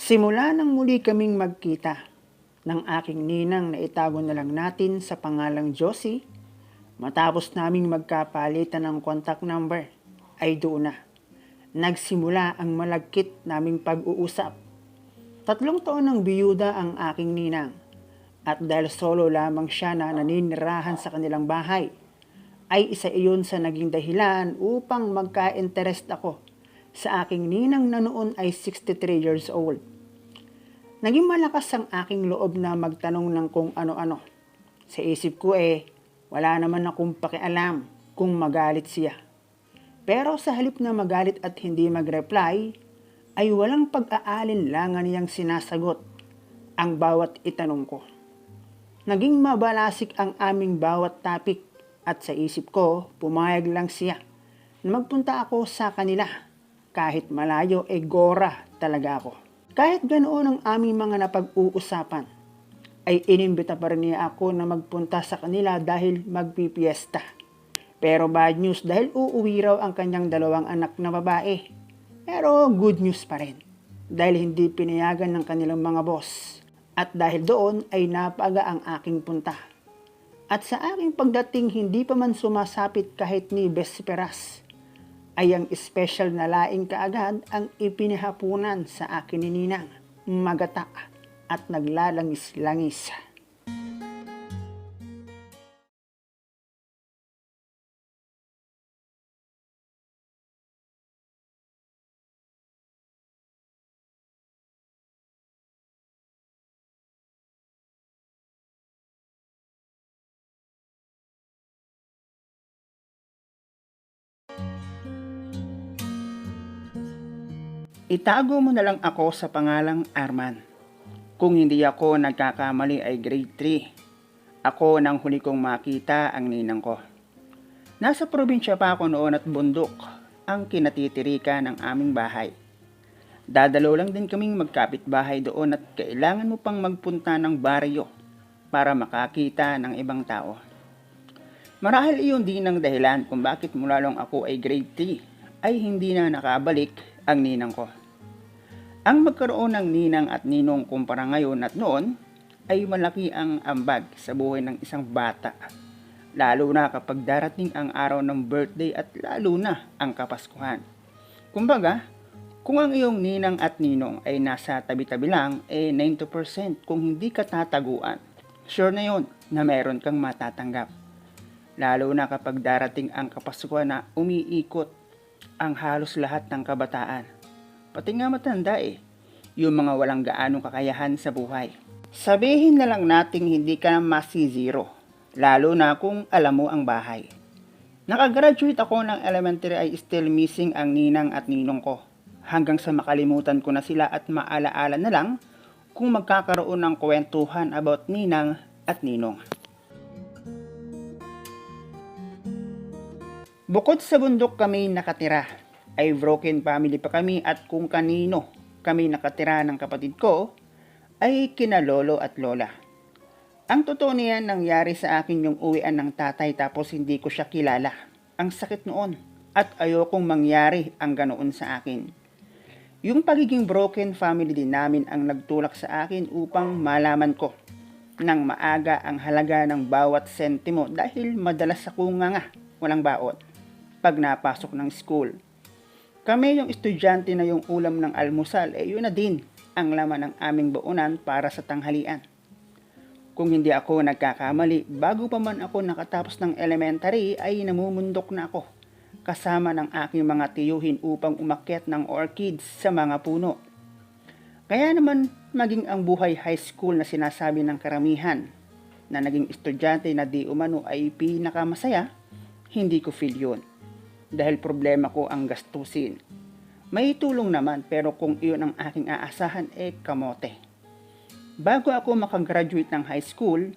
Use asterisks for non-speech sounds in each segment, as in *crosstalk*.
Simula nang muli kaming magkita ng aking ninang na itago na lang natin sa pangalang Josie, matapos naming magkapalitan ng contact number, ay doon na. Nagsimula ang malagkit naming pag-uusap. Tatlong taon ng biyuda ang aking ninang at dahil solo lamang siya na naninirahan sa kanilang bahay, ay isa iyon sa naging dahilan upang magka-interest ako sa aking ninang na noon ay 63 years old. Naging malakas ang aking loob na magtanong ng kung ano-ano. Sa isip ko eh, wala naman akong pakialam kung magalit siya. Pero sa halip na magalit at hindi mag-reply, ay walang pag-aalinlangan niyang sinasagot ang bawat itanong ko. Naging mabalasik ang aming bawat topic at sa isip ko, pumayag lang siya na magpunta ako sa kanila. Kahit malayo, e gora talaga ako. Kahit ganoon ang aming mga napag-uusapan, ay inimbita pa rin niya ako na magpunta sa kanila dahil magpipiesta. Pero bad news dahil uuwi raw ang kanyang dalawang anak na babae. Pero good news pa rin dahil hindi pinayagan ng kanilang mga boss. At dahil doon ay napaga ang aking punta. At sa aking pagdating hindi pa man sumasapit kahit ni Besperas ay ang special na laing kaagad ang ipinihapunan sa akin ni Ninang, magata at naglalangis-langis. Itago mo na lang ako sa pangalang Arman. Kung hindi ako nagkakamali ay grade 3. Ako nang huli kong makita ang ninang ko. Nasa probinsya pa ako noon at bundok ang kinatitirika ng aming bahay. Dadalo lang din kaming magkapit bahay doon at kailangan mo pang magpunta ng baryo para makakita ng ibang tao. Marahil iyon din ang dahilan kung bakit mula lang ako ay grade 3 ay hindi na nakabalik ang ninang ko. Ang magkaroon ng ninang at ninong kumpara ngayon at noon ay malaki ang ambag sa buhay ng isang bata. Lalo na kapag darating ang araw ng birthday at lalo na ang kapaskuhan. Kumbaga, kung ang iyong ninang at ninong ay nasa tabi-tabi lang, eh 90% kung hindi ka tataguan. Sure na yon na meron kang matatanggap. Lalo na kapag darating ang kapaskuhan na umiikot ang halos lahat ng kabataan pati nga matanda eh, yung mga walang gaanong kakayahan sa buhay. Sabihin na lang nating hindi ka na masi-zero, lalo na kung alam mo ang bahay. Nakagraduate ako ng elementary ay still missing ang ninang at ninong ko. Hanggang sa makalimutan ko na sila at maalaala na lang kung magkakaroon ng kwentuhan about ninang at ninong. Bukod sa bundok kami nakatira, ay broken family pa kami at kung kanino kami nakatira ng kapatid ko, ay kinalolo at lola. Ang totoo niyan nangyari sa akin yung uwian ng tatay tapos hindi ko siya kilala. Ang sakit noon at ayokong mangyari ang ganoon sa akin. Yung pagiging broken family din namin ang nagtulak sa akin upang malaman ko nang maaga ang halaga ng bawat sentimo dahil madalas ako nga nga walang baon pag napasok ng school. Kami yung estudyante na yung ulam ng almusal, eh yun na din ang laman ng aming baunan para sa tanghalian. Kung hindi ako nagkakamali, bago pa man ako nakatapos ng elementary ay namumundok na ako kasama ng aking mga tiyuhin upang umakyat ng orchids sa mga puno. Kaya naman maging ang buhay high school na sinasabi ng karamihan na naging estudyante na di umano ay pinakamasaya, hindi ko feel yun. Dahil problema ko ang gastusin. May tulong naman pero kung iyon ang aking aasahan eh kamote. Bago ako makagraduate ng high school,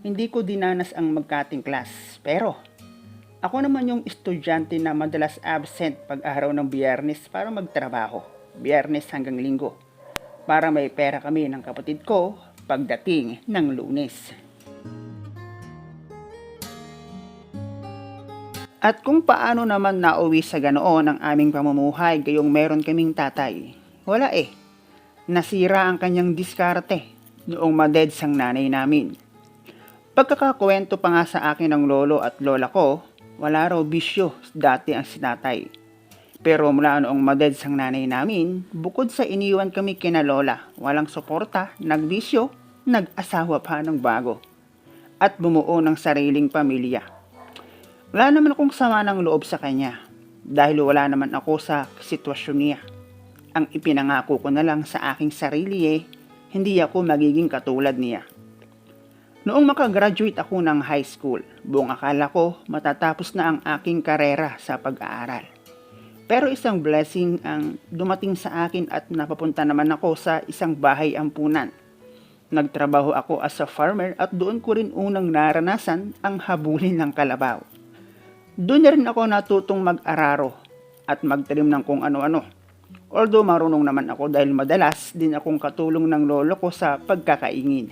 hindi ko dinanas ang magkating class. Pero ako naman yung estudyante na madalas absent pag araw ng biyernes para magtrabaho. Biyernes hanggang linggo. Para may pera kami ng kapatid ko pagdating ng lunes. At kung paano naman nauwi sa ganoon ang aming pamumuhay gayong meron kaming tatay, wala eh. Nasira ang kanyang diskarte noong madeds ang nanay namin. Pagkakakwento pa nga sa akin ng lolo at lola ko, wala raw bisyo dati ang sinatay. Pero mula noong madeds ang nanay namin, bukod sa iniwan kami kina lola, walang suporta, nagbisyo, nag-asawa pa ng bago. At bumuo ng sariling pamilya. Wala naman akong sama ng loob sa kanya dahil wala naman ako sa sitwasyon niya. Ang ipinangako ko na lang sa aking sarili eh, hindi ako magiging katulad niya. Noong makagraduate ako ng high school, buong akala ko matatapos na ang aking karera sa pag-aaral. Pero isang blessing ang dumating sa akin at napapunta naman ako sa isang bahay ampunan. Nagtrabaho ako as a farmer at doon ko rin unang naranasan ang habulin ng kalabaw. Doon rin ako natutong mag-araro at magtalim ng kung ano-ano. Although marunong naman ako dahil madalas din akong katulong ng lolo ko sa pagkakaingin.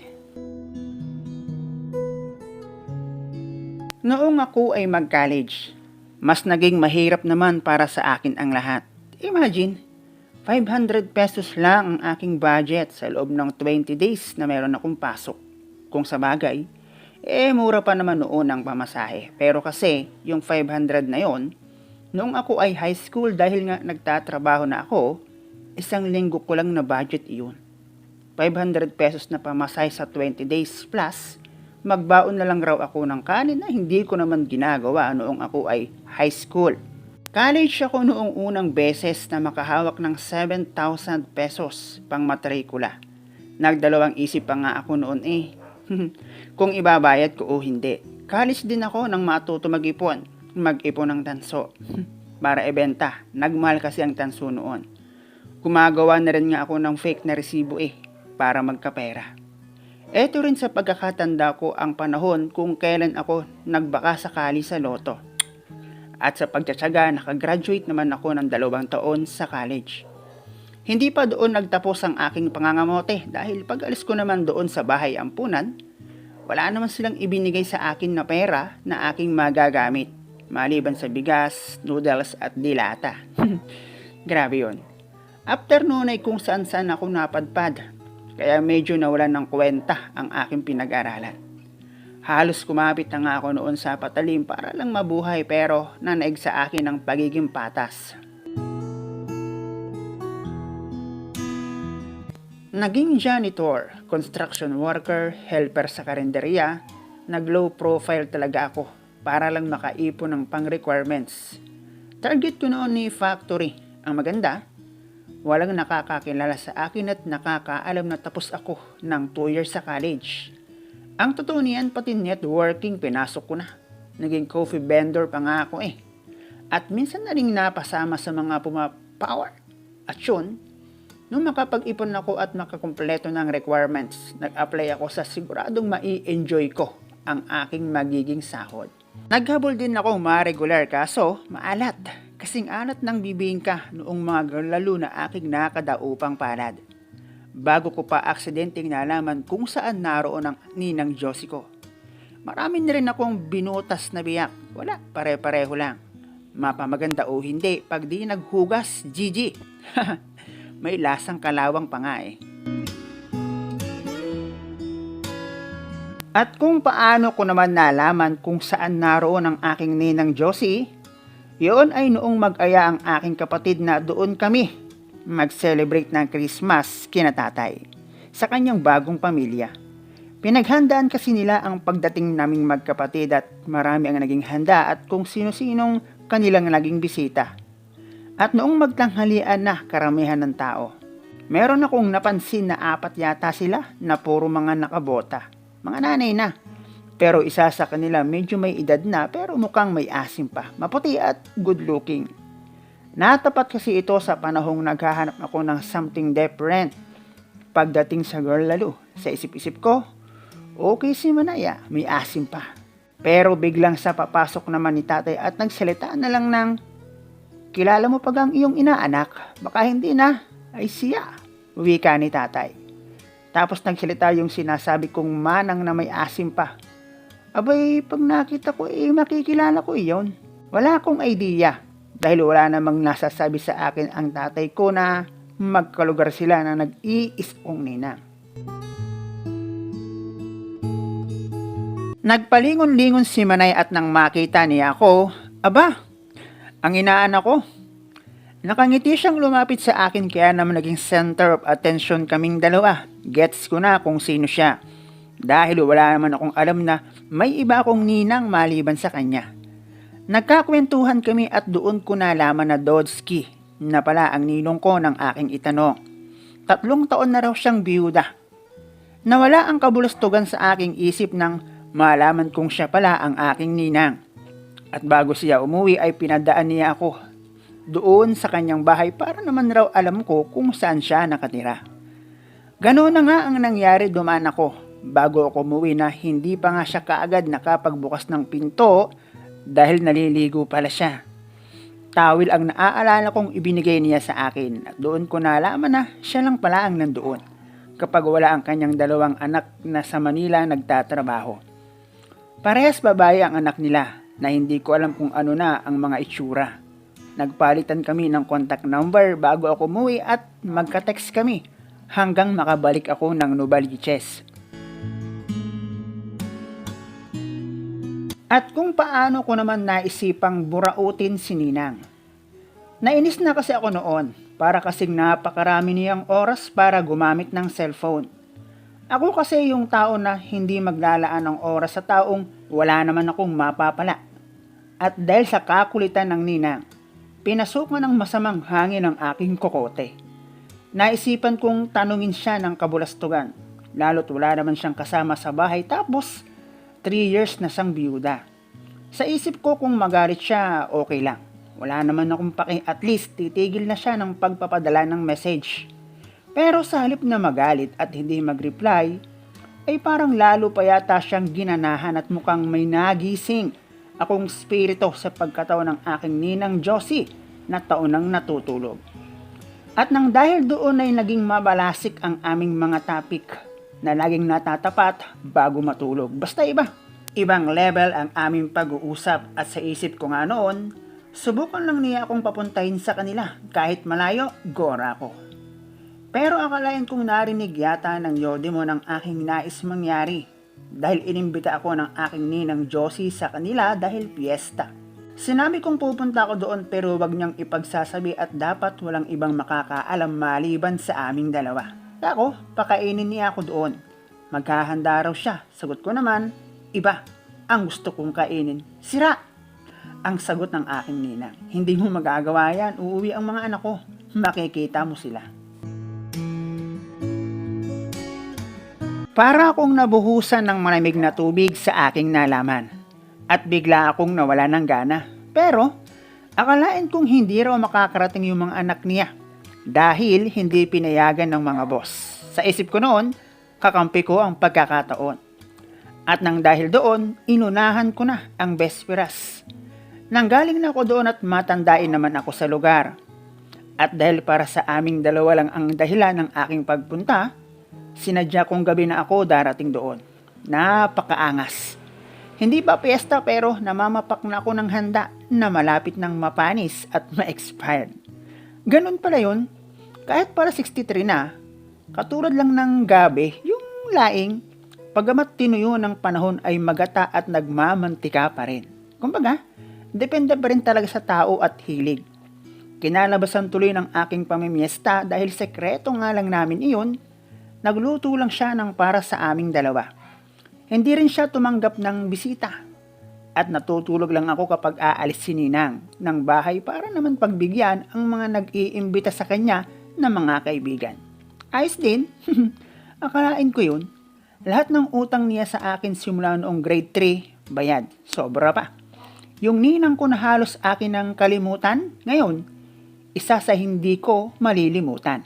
Noong ako ay mag-college, mas naging mahirap naman para sa akin ang lahat. Imagine, 500 pesos lang ang aking budget sa loob ng 20 days na meron akong pasok. Kung sa bagay, eh mura pa naman noon ang pamasahe. Pero kasi yung 500 na yon, noong ako ay high school dahil nga nagtatrabaho na ako, isang linggo ko lang na budget iyon. 500 pesos na pamasahe sa 20 days plus, magbaon na lang raw ako ng kanin na hindi ko naman ginagawa noong ako ay high school. College ako noong unang beses na makahawak ng 7,000 pesos pang matrikula. Nagdalawang isip pa nga ako noon eh. *laughs* Kung ibabayad ko o hindi. College din ako nang matuto mag-ipon. Mag-ipon ng tanso. *laughs* Para ibenta. Nagmahal kasi ang tanso noon. Gumagawa na rin nga ako ng fake na resibo eh. Para magkapera. Ito rin sa pagkakatanda ko ang panahon kung kailan ako nagbaka sakali sa loto. At sa pagtsatsaga, nakagraduate naman ako ng dalawang taon sa college. Hindi pa doon nagtapos ang aking pangangamote dahil pag alis ko naman doon sa bahay ampunan, wala naman silang ibinigay sa akin na pera na aking magagamit maliban sa bigas, noodles at dilata. *laughs* Grabe yon. After noon ay kung saan saan ako napadpad kaya medyo nawalan ng kwenta ang aking pinag-aralan. Halos kumapit na nga ako noon sa patalim para lang mabuhay pero nanaig sa akin ang pagiging patas. Naging janitor, construction worker, helper sa karinderya, nag-low profile talaga ako para lang makaipon ng pang-requirements. Target ko noon ni factory. Ang maganda, walang nakakakilala sa akin at nakakaalam na tapos ako ng 2 years sa college. Ang totoo niyan, pati networking pinasok ko na. Naging coffee vendor pa nga ako eh. At minsan na rin napasama sa mga pumapower. At yun, nung makapag-ipon ako at makakumpleto ng requirements, nag-apply ako sa siguradong mai-enjoy ko ang aking magiging sahod. Naghabol din ako ma-regular kaso maalat. Kasing alat ng bibingka noong mga lalo na aking nakadaupang palad bago ko pa aksidenteng nalaman kung saan naroon ang ninang Josie ko. Marami na rin akong binutas na biyak. Wala, pare-pareho lang. Mapamaganda o hindi, pag di naghugas, GG. *laughs* May lasang kalawang pa nga eh. At kung paano ko naman nalaman kung saan naroon ang aking ninang Josie, yun ay noong mag-aya ang aking kapatid na doon kami mag-celebrate ng Christmas kina tatay sa kanyang bagong pamilya. Pinaghandaan kasi nila ang pagdating naming magkapatid at marami ang naging handa at kung sino-sinong kanilang naging bisita. At noong magtanghalian na karamihan ng tao, meron akong napansin na apat yata sila na puro mga nakabota. Mga nanay na. Pero isa sa kanila medyo may edad na pero mukhang may asim pa. Maputi at good looking. Natapat kasi ito sa panahong naghahanap ako ng something different. Pagdating sa girl lalo, sa isip-isip ko, okay si Manaya, may asim pa. Pero biglang sa papasok naman ni tatay at nagsalita na lang ng, Kilala mo pag ang iyong inaanak? Baka hindi na. Ay siya. Wika ni tatay. Tapos nagsalita yung sinasabi kong manang na may asim pa. Abay, pag nakita ko, eh, makikilala ko iyon. Wala akong idea dahil wala namang nasasabi sa akin ang tatay ko na magkalugar sila na nag-iisong ninang. Nagpalingon-lingon si Manay at nang makita niya ako, aba, ang inaanak ko. Nakangiti siyang lumapit sa akin kaya naman naging center of attention kaming dalawa. Gets ko na kung sino siya. Dahil wala naman akong alam na may iba akong ninang maliban sa kanya. Nagkakwentuhan kami at doon ko nalaman na Dodski na pala ang ninong ko ng aking itanong. Tatlong taon na raw siyang biyuda. Nawala ang kabulustugan sa aking isip nang malaman kong siya pala ang aking ninang. At bago siya umuwi ay pinadaan niya ako doon sa kanyang bahay para naman raw alam ko kung saan siya nakatira. Ganoon na nga ang nangyari dumaan ako bago ako umuwi na hindi pa nga siya kaagad nakapagbukas ng pinto dahil naliligo pala siya. Tawil ang naaalala kong ibinigay niya sa akin at doon ko nalaman na siya lang pala ang nandoon kapag wala ang kanyang dalawang anak na sa Manila nagtatrabaho. Parehas babae ang anak nila na hindi ko alam kung ano na ang mga itsura. Nagpalitan kami ng contact number bago ako umuwi at magka-text kami hanggang makabalik ako ng Novaliches. At kung paano ko naman naisipang burautin si Ninang. Nainis na kasi ako noon para kasing napakarami niyang oras para gumamit ng cellphone. Ako kasi yung tao na hindi maglalaan ng oras sa taong wala naman akong mapapala. At dahil sa kakulitan ng ninang, pinasukan ng masamang hangin ang aking kokote. Naisipan kong tanungin siya ng kabulastugan, lalo't wala naman siyang kasama sa bahay tapos 3 years na siyang biyuda. Sa isip ko kung magalit siya, okay lang. Wala naman akong paki, at least titigil na siya ng pagpapadala ng message. Pero sa halip na magalit at hindi mag-reply, ay parang lalo pa yata siyang ginanahan at mukhang may nagising akong spirito sa pagkataon ng aking ninang Josie na taonang natutulog. At nang dahil doon ay naging mabalasik ang aming mga topic na laging natatapat bago matulog. Basta iba. Ibang level ang aming pag-uusap at sa isip ko nga noon, subukan lang niya akong papuntahin sa kanila kahit malayo, gora ko. Pero akalain kong narinig yata ng yode mo ng aking nais mangyari dahil inimbita ako ng aking ninang Josie sa kanila dahil piyesta. Sinabi kong pupunta ako doon pero wag niyang ipagsasabi at dapat walang ibang makakaalam maliban sa aming dalawa. Ako, pakainin niya ako doon. Maghahanda raw siya. Sagot ko naman, iba. Ang gusto kong kainin, sira. Ang sagot ng aking ninang, hindi mo magagawa yan. Uuwi ang mga anak ko. Makikita mo sila. Para akong nabuhusan ng malamig na tubig sa aking nalaman. At bigla akong nawala ng gana. Pero, akalain kong hindi raw makakarating yung mga anak niya. Dahil hindi pinayagan ng mga boss. Sa isip ko noon, kakampi ko ang pagkakataon. At nang dahil doon, inunahan ko na ang Vesperas. Nanggaling na ako doon at matandain naman ako sa lugar. At dahil para sa aming dalawa lang ang dahilan ng aking pagpunta, sinadya kong gabi na ako darating doon. Napakaangas. Hindi pa piyesta pero namamapak na ako ng handa na malapit ng mapanis at ma-expired. Ganun pala yun. Kahit para 63 na, katulad lang ng gabi, yung laing, pagamat tinuyo ng panahon ay magata at nagmamantika pa rin. Kumbaga, depende pa rin talaga sa tao at hilig. Kinalabasan tuloy ng aking pamimiesta dahil sekreto nga lang namin iyon, nagluto lang siya ng para sa aming dalawa. Hindi rin siya tumanggap ng bisita. At natutulog lang ako kapag aalis si Ninang ng bahay para naman pagbigyan ang mga nag-iimbita sa kanya na mga kaibigan. Ayos din. *laughs* Akalain ko yun. Lahat ng utang niya sa akin simula noong grade 3, bayad. Sobra pa. Yung ninang ko na halos akin ng kalimutan, ngayon, isa sa hindi ko malilimutan.